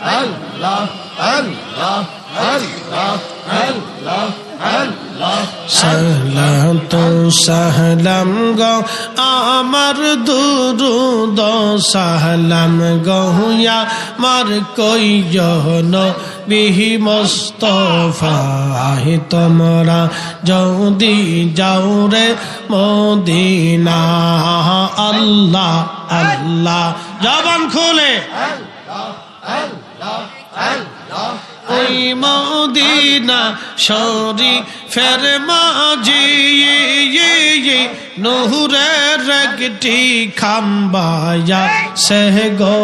আল্লাহ আল্লাহ আল্লাহ আল্লাহ আল্লাহ সালাম তো সাহলাম গো, আমার দুরুদ সাহলাম গহুয়া মার কই জহন বিহি মোস্তফাহি তোমরা যদি যাও রে মদিনা। আল্লাহ আল্লাহ, জবান খুলে। ওই মদিনা শরী ফের মাঝি নহরের একটি খাম্বায়া সেহ গো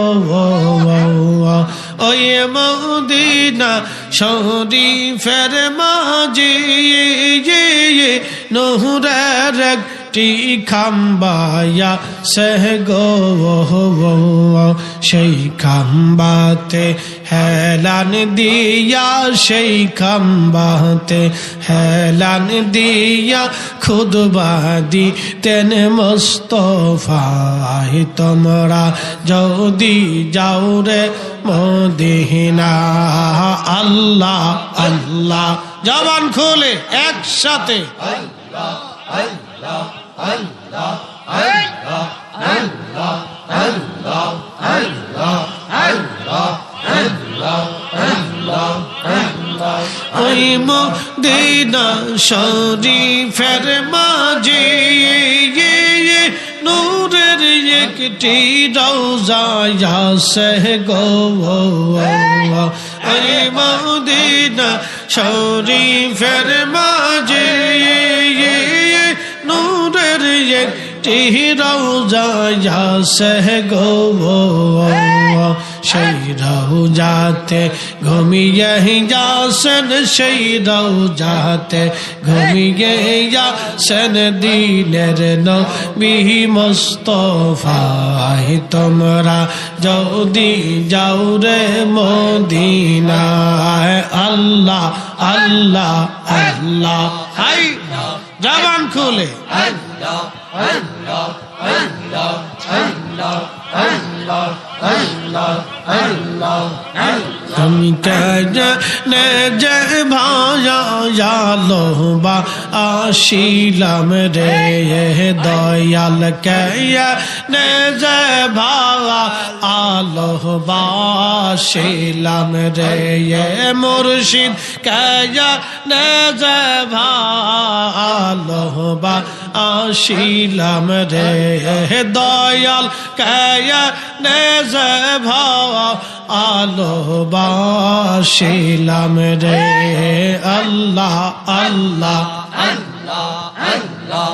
ওই মদিনা শরী ফের মাঝি নহরের একটি খাম্বায়া, সেহ গো সেই খাম্বাতে হেলান দিয়া, সেই খাম্বাতে হেলান দিয়া খুদবাদি তেন মোস্তফাই। তোমরা যদি যাও রে মদিনা, আল্লাহ আল্লাহ। জবান খুলে, একসাথে। ওই মদিনা শরীফের মাঝে নূরের একটি রওজা সহ গো মদিনা শরীফের মাঝে টিহিরাও যায় যা সহ গো সেই রৌজাতে ঘুমিয়ে যাসন সেই রৌজাতে ঘুমিয়ে যাসন দিনের নবী মোস্তফাই তোমরা যদি যাও রে মদিনায় আল্লাহ আল্লাহ আল্লাহ হাই জবান খুলে আল্লাহ আল্লাহ আল্লাহ আল্লাহ Allah, जय आशीलम रे ये दयाल कैया ने जय भावा आलोबा शीलम रे ये मुर्शिद कैया ने जय भावा आलोबा आशीलम रे ये दयाल कया নে যে ভায়া আলো বাসিলাম রে আল্লাহ আল্লাহ আল্লাহ আল্লাহ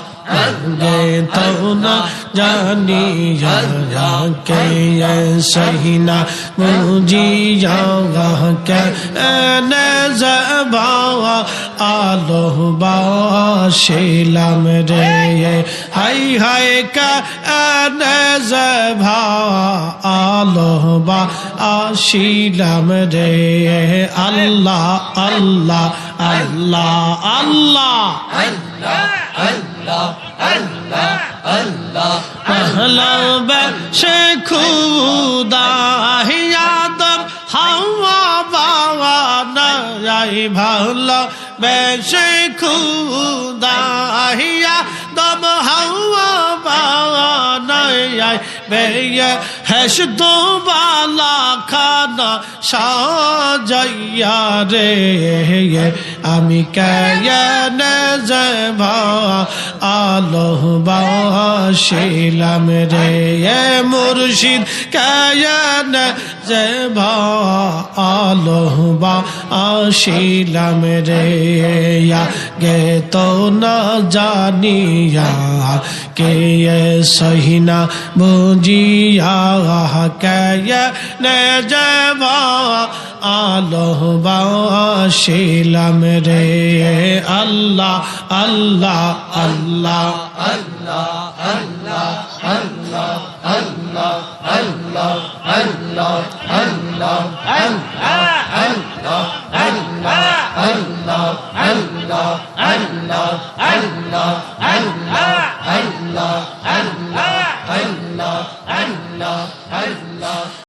জানি কে সহি না মুজি কে নজবা আলো বাসিলাম রে হাই হাই কা আলোবা আসিলাম রে। আল্লাহ আল্লাহ আল্লাহ আল্লাহ। পহলব সে খুদাহিয়াদম হাওয়া বাবা নাই ভালো। বেশে খুদাহিয়াদম হাওয়া barrier হেস বালা খানা সাজাইয়া রে। আমি কেন যে ভা আলো বাসিলাম রে। মুর্শিদ কেন যে ভা আলো বাসিলাম রে। গে তো না জানিয়া কে সহিনা বুঝিয়া কে নে যে ভা আলো বাসিলাম রে আল্লাহ আল্লাহ আল্লাহ আল্লাহ আল্লাহ আল্লাহ আল্লাহ আল্লাহ আল্লাহ আল্লাহ আল্লাহ আল্লাহ আল্লাহ আল্লাহ আল্লাহ আল্লাহ আল্লাহ আল্লাহ আল্লাহ